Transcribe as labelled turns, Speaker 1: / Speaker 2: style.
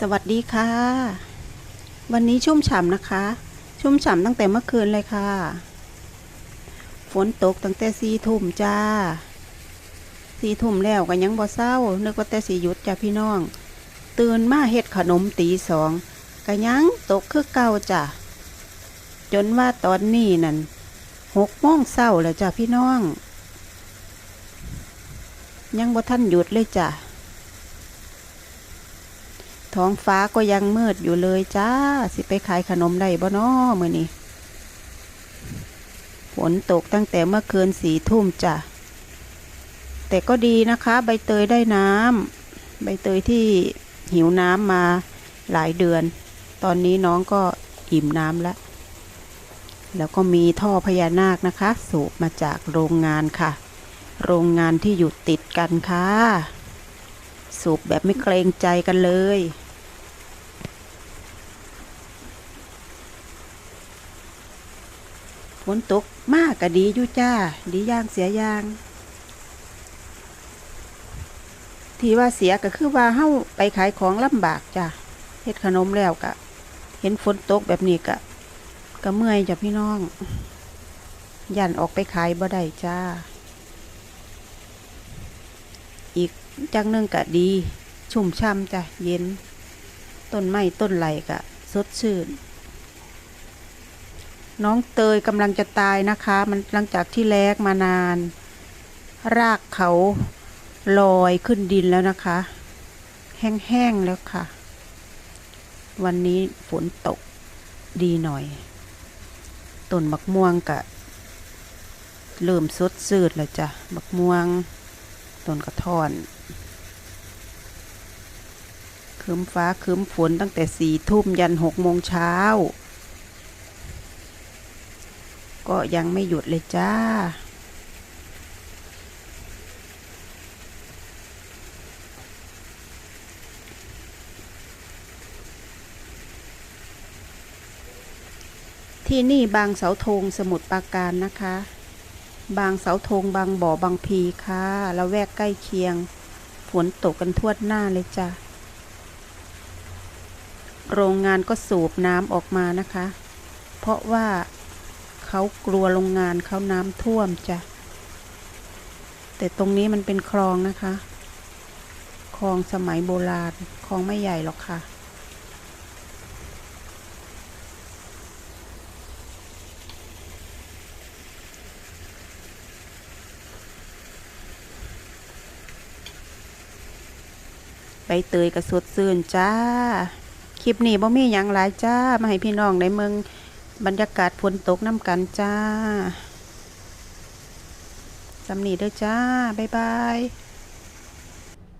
Speaker 1: สวัสดีค่ะ วันนี้ชุ่มฉ่ำนะคะ ชุ่มฉ่ำตั้งแต่เมื่อคืนเลยค่ะ ฝนตกตั้งแต่สี่ทุ่มจ้าสี่ทุ่มแล้วก็ยังบ่เศร้า นึกว่าแต่สีหยุดจ้ะพี่น้อง ตื่นมาเฮ็ดขนมตีสองก็ยังตกคือเก่าจ้ะจนว่าตอนนี้นั่นหกโมงเศร้าแล้วจ้ะพี่น้อง ยังบ่ท่านหยุดเลยจ้ะ ท้องฟ้าก็ยังมืดอยู่เลยจ้า สิไปขายขนมได้บ่น้อมื้อนี้ฝนตกตั้งแต่เมื่อคืนสี่ทุ่มจ้ะ แต่ก็ดีนะคะ ใบเตยได้น้ำใบเตยที่หิวน้ำมาหลายเดือน ตอนนี้น้องก็อิ่มน้ำแล้ว แล้วก็มีท่อพญานาคนะคะ สูบมาจากโรงงานค่ะ โรงงานที่อยู่ติดกันค่ะ สูบแบบไม่เกรงใจกันเลย ฝนตกมากก็ดีอยู่จ้า ดีอย่างเสียอย่าง ที่ว่าเสียก็คือว่าเฮาไปขายของลำบากจ้ะเฮ็ดขนมแล้วก็เห็นฝนตกแบบนี้ก็ก็เมื่อยจ้ะพี่น้องยันออกไปขายบ่ได้จ้า อีกจังนึงก็ดี ชุ่มช่ำจ้ะเย็น ต้นไม้ต้นไหลก็สดชื่น น้องเตยกำลังจะตายนะคะ มันหลังจากที่แลกมานาน รากเขาลอยขึ้นดินแล้วนะคะ แห้งๆแล้วค่ะ วันนี้ฝนตกดีหน่อยต้นบักม่วงกะเริ่มสดสืดแล้วจ้ะบักม่วงต้นกระท่อนคืมฟ้าคืมฝนตั้งแต่สี่ทุ่มยันหกโมงเช้า ก็ยังไม่หยุดเลยจ้า ที่นี่บางเสาธงสมุทรปราการนะคะ บางเสาธงบางบ่อบางพีค่ะแล้วแวกใกล้เคียง ฝนตกกันทั่วหน้าเลยจ้ะโรงงานก็สูบน้ำออกมานะคะ เพราะว่า เขากลัวโรงงานเขาน้ำท่วมจ้ะ แต่ตรงนี้มันเป็นคลองนะคะ คลองสมัยโบราณ คลองไม่ใหญ่หรอกค่ะ ไปเตยกับสดซื่นจ้า คลิปนี้บ่มีหยังหลายจ้า มาให้พี่น้องในเมือง บรรยากาศฝนตกน้ำกันจ้าสำนีเด้อจ้า บ๊ายบาย